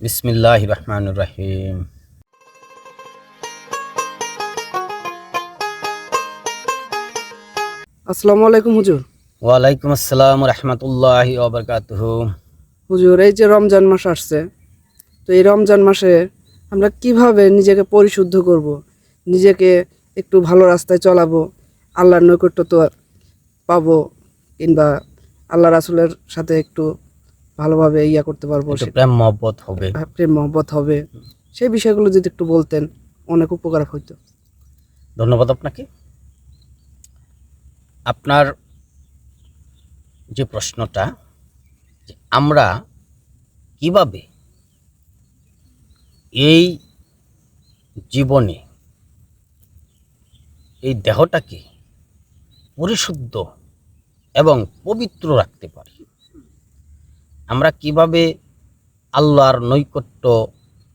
বিসমিল্লাহ রহমান রাহিম। আসসালামু আলাইকুম হুজুর। ওয়ালাইকুম আসসালাম রহমতুল্লাহ ওবরকাতুহ হুজুর এই যে রমজান মাস আসছে তো এই রমজান মাসে আমরা কীভাবে নিজেকে পরিশুদ্ধ করব নিজেকে একটু ভালো রাস্তায় চলাবো আল্লাহর নৈকট্য তো পাবো কিংবা আল্লাহ রাসুলের সাথে একটু ভালোভাবে ইয়া করতে পারব প্রেম মহব্বত হবে। প্রেম মহব্বত হবে। সেই বিষয়গুলো যদি একটু বলতেন অনেক উপকার হইতো। ধন্যবাদ আপনাকে। আপনার যে প্রশ্নটা আমরা কীভাবে এই জীবনে এই দেহটাকে পরিশুদ্ধ এবং পবিত্র রাখতে পারি? আমরা কীভাবে আল্লাহর নৈকট্য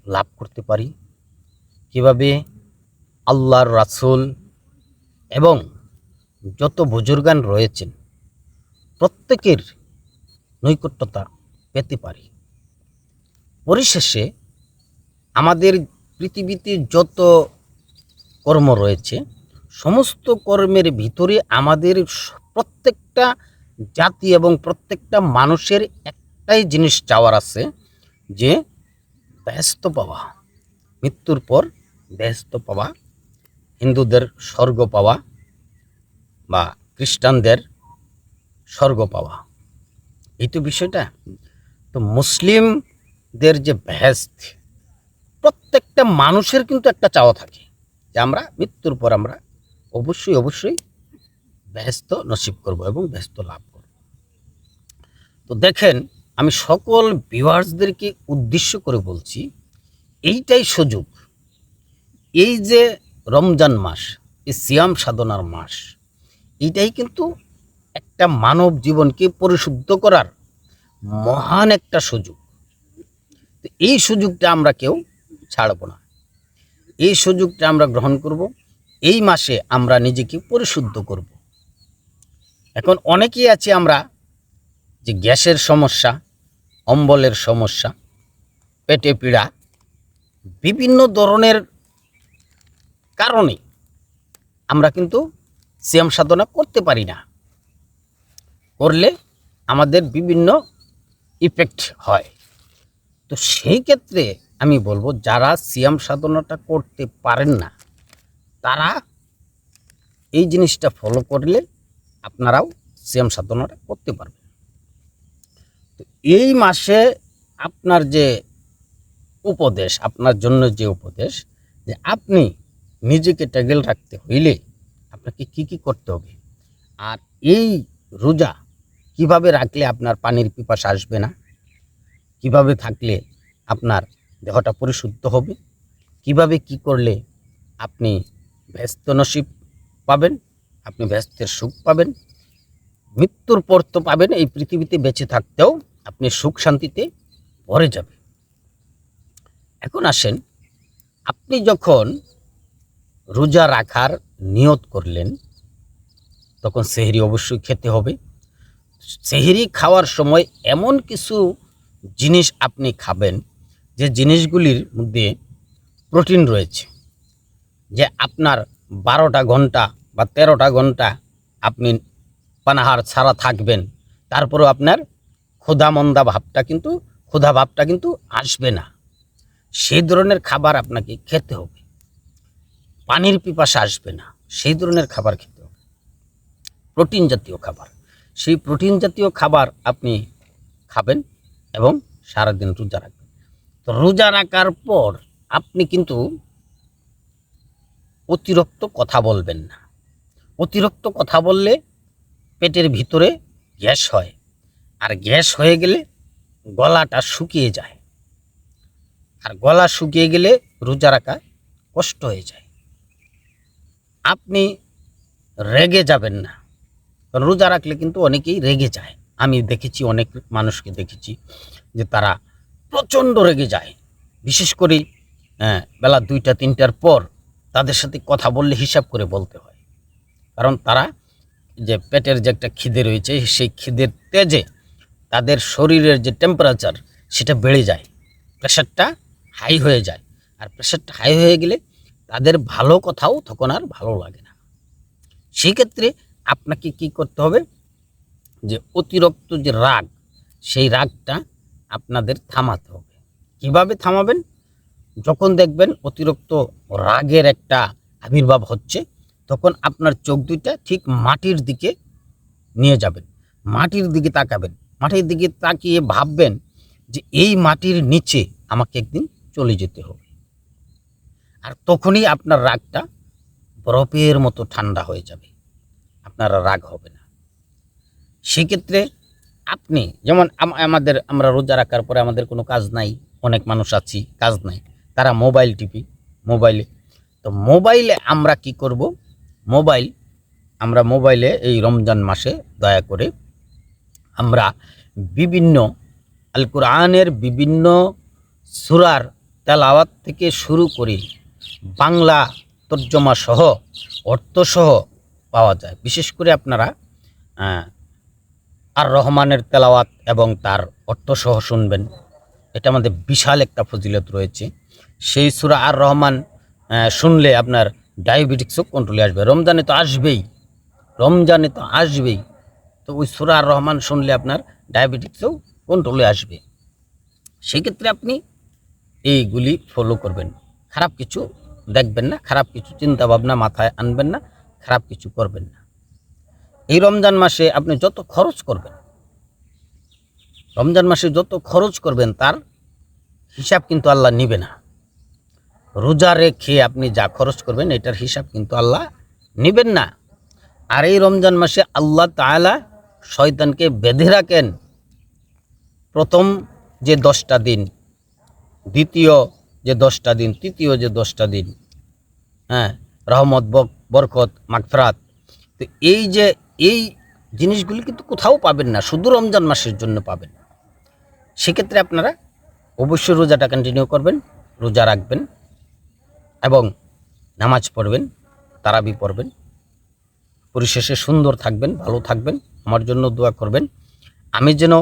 লাভ করতে পারি? কীভাবে আল্লাহর রাসূল এবং যত বুজুর্গান রয়েছেন, প্রত্যেকের নৈকট্যতা পেতে পারি? পরিশেষে আমাদের পৃথিবীতে যত কর্ম রয়েছে, সমস্ত কর্মের ভিতরে আমাদের প্রত্যেকটা জাতি এবং প্রত্যেকটা মানুষের একটাই জিনিস চাওয়ার আছে যে ব্যস্ত পাওয়া। মৃত্যুর পর ব্যস্ত পাওয়া, হিন্দুদের স্বর্গ পাওয়া বা খ্রিস্টানদের স্বর্গ পাওয়া। এই তো বিষয়টা। তো মুসলিমদের যে ভেস্ত প্রত্যেকটা মানুষের কিন্তু একটা চাওয়া থাকে যে আমরা মৃত্যুর পর আমরা অবশ্যই অবশ্যই ব্যস্ত নসিব করব এবং ব্যস্ত লাভ করব। তো দেখেন আমি সকল ভিউয়ার্সদেরকে উদ্দেশ্য করে বলছি, এইটাই সুযোগ। এই যে রমজান মাস, এই সিয়াম সাধনার মাস, এইটাই কিন্তু একটা মানব জীবনকে পরিশুদ্ধ করার মহান একটা সুযোগ। তো এই সুযোগটা আমরা কেউ ছাড়ব না। এই সুযোগটা আমরা গ্রহণ করব, এই মাসে আমরা নিজেকে পরিশুদ্ধ করব। এখন অনেকেই আছে আমরা যে গ্যাসের সমস্যা অম্বলের সমস্যা, পেটে পীড়া, বিভিন্ন ধরনের কারণে আমরা কিন্তু সিয়াম সাধনা করতে পারি না। করলে আমাদের বিভিন্ন ইফেক্ট হয়। তো সেই ক্ষেত্রে আমি বলব, যারা সিয়াম সাধনাটা করতে পারেন না, তারা এই জিনিসটা ফলো করলে আপনারাও সিয়াম সাধনাটা করতে পারবেন। এই মাসে আপনার যে উপদেশ, আপনার জন্য যে উপদেশ, যে আপনি নিজেকে ট্যাগেল রাখতে হইলে আপনাকে কি কি করতে হবে? আর এই রোজা কীভাবে রাখলে আপনার পানির পিপাস আসবে না? কীভাবে থাকলে আপনার দেহটা পরিশুদ্ধ হবে? কীভাবে কি করলে আপনি ব্যস্ত নসিব পাবেন? আপনি ব্যস্তের সুখ পাবেন? মৃত্যুর পর তো পাবেন, এই পৃথিবীতে বেঁচে থাকতেও আপনি সুখ শান্তিতে ভরে যাবে। এখন আসেন, আপনি যখন রোজা রাখার নিয়ত করলেন, তখন সেহরি অবশ্যই খেতে হবে। সেহরি খাওয়ার সময় এমন কিছু জিনিস আপনি খাবেন, যে জিনিসগুলির মধ্যে প্রোটিন রয়েছে, যে আপনার বারোটা ঘণ্টা বা তেরোটা ঘণ্টা আপনি পানাহার ছাড়া থাকবেন। তারপরেও আপনার ক্ষুধা মন্দা ভাবটা কিন্তু, ক্ষুধা ভাবটা কিন্তু আসবে না। সেই ধরনের খাবার আপনাকে খেতে হবে। পানির পিপাসা আসবে না। সেই ধরনের খাবার খেতে হবে। প্রোটিন জাতীয় খাবার। সেই প্রোটিন জাতীয় খাবার আপনি খাবেন এবং সারাদিন রোজা রাখবেন। তো রোজা রাখার পর আপনি কিন্তু অতিরিক্ত কথা বলবেন না। অতিরিক্ত কথা বললে পেটের ভিতরে গ্যাস হয়। আর গ্যাস হয়ে গেলে গলাটা শুকিয়ে যায়। আর গলা শুকিয়ে গেলে রোজা রাখা কষ্ট হয়ে যায়। আপনি রেগে যাবেন না। কারণ রোজা রাখলে কিন্তু অনেকেই রেগে যায়। আমি দেখেছি অনেক মানুষকে দেখেছি যে তারা প্রচণ্ড রেগে যায়। বিশেষ করে হ্যাঁ, বেলা দুইটা তিনটার পর তাদের সাথে কথা বললে হিসাব করে বলতে হয়। কারণ তারা যে পেটের যে একটা খিদে রয়েছে সেই খিদের তেজে তাদের শরীরের যে টেম্পারেচার সেটা বেড়ে যায়। প্রেশারটা হাই হয়ে যায়। আর প্রেশারটা হাই হয়ে গেলে তাদের ভালো কথাও তখন আর ভালো লাগে না। সেই ক্ষেত্রে আপনাকে কি করতে হবে? যে অতিরিক্ত যে রাগ, সেই রাগটা আপনাদের থামাতে হবে। কীভাবে থামাবেন? যখন দেখবেন অতিরিক্ত রাগের একটা আবির্ভাব হচ্ছে, তখন আপনার চোখ দুইটা ঠিক মাটির দিকে নিয়ে যাবেন। মাটির দিকে তাকাবেন। মাটির দিকে তাকিয়ে ভাববেন যে এই মাটির নিচে আমাকে একদিন চলে যেতে হবে। আর তখনই আপনার রাগটা বরফের মতো ঠান্ডা হয়ে যাবে। আপনার রাগ হবে না। সেক্ষেত্রে আপনি যেমন আমাদের, আমরা রোজা রাখার পরে আমাদের কোনো কাজ নাই, অনেক মানুষ আছি, কাজ নাই, তারা মোবাইল টিপি, মোবাইলে। তো মোবাইলে আমরা কি করব? মোবাইল, আমরা মোবাইলে এই রমজান মাসে দয়া করে আমরা বিভিন্ন আল কোরআনের বিভিন্ন সুরার তেলাওয়াত থেকে শুরু করে। বাংলা তর্জমা সহ অর্থ সহ পাওয়া যায়। বিশেষ করে আপনারা আর রহমানের তেলাওয়াত এবং তার অর্থ সহ শুনবেন। এটা আমাদের বিশাল একটা ফজিলত রয়েছে। সেই সুরা আর রহমান শুনলে আপনার ডায়াবেটিক্সও কন্ট্রোলে আসবে। রমজানে তো আসবেই। রমজানে তো আসবেই। তো ওই সুরা রহমান শুনলে আপনার ডায়াবেটিক্সও কন্ট্রোলে আসবে। সেক্ষেত্রে আপনি এইগুলি ফলো করবেন। খারাপ কিছু দেখবেন না, খারাপ কিছু চিন্তা ভাবনা মাথায় আনবেন না, খারাপ কিছু করবেন না। এই রমজান মাসে আপনি যত খরচ করবেন, রমজান মাসে যত খরচ করবেন তার হিসাব কিন্তু আল্লাহ নিবে না। রোজা রেখে আপনি যা খরচ করবেন, এটার হিসাব কিন্তু আল্লাহ নেবেন না। আর এই রমজান মাসে আল্লাহ তাআলা শয়তানকে বেঁধে রাখেন। প্রথম যে দশটা দিন, দ্বিতীয় যে দশটা দিন, তৃতীয় যে দশটা দিন হ্যাঁ রহমত বরকত, মাগফরাত। তো এই যে, এই জিনিসগুলি কিন্তু কোথাও পাবেন না, শুধু রমজান মাসের জন্য পাবেন। সেক্ষেত্রে আপনারা অবশ্যই রোজাটা কন্টিনিউ করবেন, রোজা রাখবেন এবং নামাজ পড়বেন, তারাবি পড়বেন, পরিশেষে সুন্দর থাকবেন, ভালো থাকবেন। আমার জন্য দোয়া করবেন। আমি যেন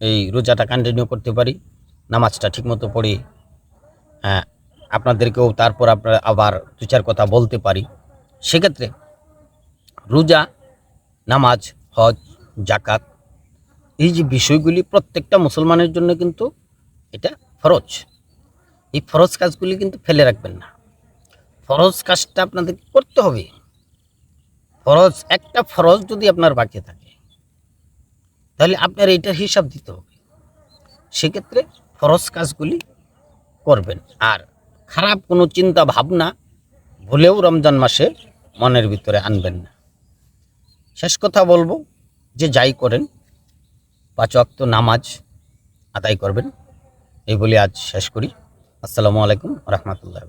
এই রোজাটা কন্টিনিউ করতে পারি, নামাজটা ঠিকমতো পড়ি হ্যাঁ আপনাদেরকেও তারপর আপনারা আবার দু চার কথা বলতে পারি। সেক্ষেত্রে রোজা, নামাজ, হজ জাকাত এই যে বিষয়গুলি প্রত্যেকটা মুসলমানের জন্য কিন্তু এটা ফরজ। এই ফরজ কাজগুলি কিন্তু ফেলে রাখবেন না। ফরজ কাজটা আপনাদেরকে করতে হবে। ফরজ, একটা ফরজ যদি আপনার বাকি থাকে, তাহলে আপনার এইটার হিসাব দিতে হবে। সেক্ষেত্রে ফরজ কাজগুলি করবেন। আর খারাপ কোনো চিন্তা ভাবনা ভুলেও রমজান মাসে মনের ভিতরে আনবেন না। শেষ কথা বলব যে যাই করেন, পাঁচ নামাজ আদায় করবেন। এই বলে আজ শেষ করি। আসসালামু আলাইকুম রহমতুল্লাহ